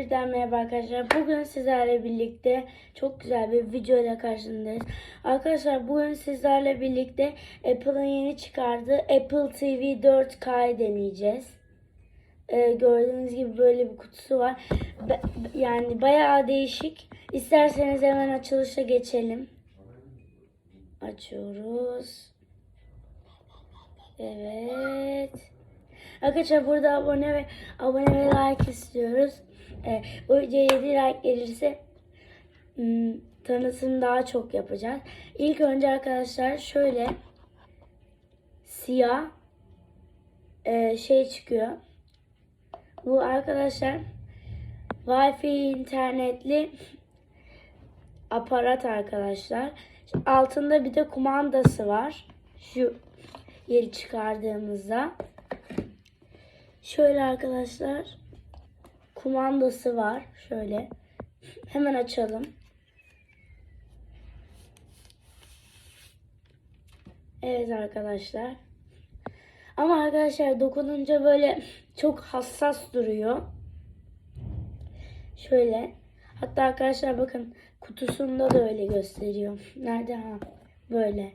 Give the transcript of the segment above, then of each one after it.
birden merhaba arkadaşlar. Bugün sizlerle birlikte çok güzel bir video ile karşınızdayız. Arkadaşlar bugün sizlerle birlikte Apple'ın yeni çıkardığı Apple TV 4K deneyeceğiz. Ee, gördüğünüz gibi böyle bir kutusu var. Be- yani bayağı değişik. İsterseniz hemen açılışa geçelim. Açıyoruz. Evet. Arkadaşlar burada abone ve abone ve like istiyoruz. Ee, bu videoya 7 like gelirse hmm, tanıtım daha çok yapacağız. İlk önce arkadaşlar şöyle siyah e, şey çıkıyor. Bu arkadaşlar Wi-Fi internetli aparat arkadaşlar. Altında bir de kumandası var. Şu yeri çıkardığımızda. Şöyle arkadaşlar kumandası var. Şöyle. Hemen açalım. Evet arkadaşlar. Ama arkadaşlar dokununca böyle çok hassas duruyor. Şöyle. Hatta arkadaşlar bakın kutusunda da öyle gösteriyor. Nerede ha? Böyle.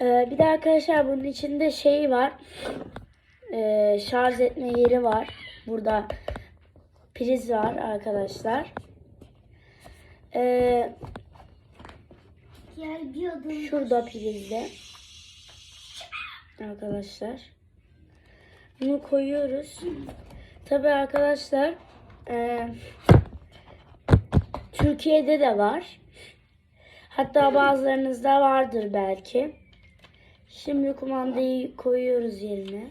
Ee, bir de arkadaşlar bunun içinde şey var. Ee, şarj etme yeri var. Burada priz var arkadaşlar. Ee, şurada prizde. Arkadaşlar. Bunu koyuyoruz. Tabi arkadaşlar ee, Türkiye'de de var. Hatta bazılarınızda vardır belki. Şimdi kumandayı koyuyoruz yerine.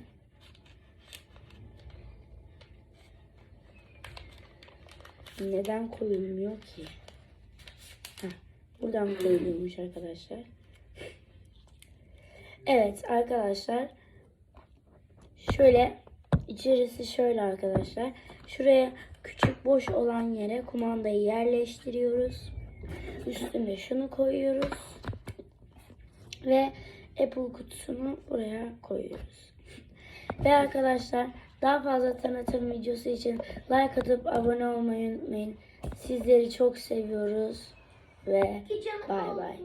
Neden koyulmuyor ki? Heh, buradan koyuluyormuş arkadaşlar. Evet arkadaşlar. Şöyle içerisi şöyle arkadaşlar. Şuraya küçük boş olan yere kumandayı yerleştiriyoruz. Üstüne şunu koyuyoruz. Ve Apple kutusunu buraya koyuyoruz. Ve arkadaşlar daha fazla tanıtım videosu için like atıp abone olmayı unutmayın. Sizleri çok seviyoruz ve bay bay.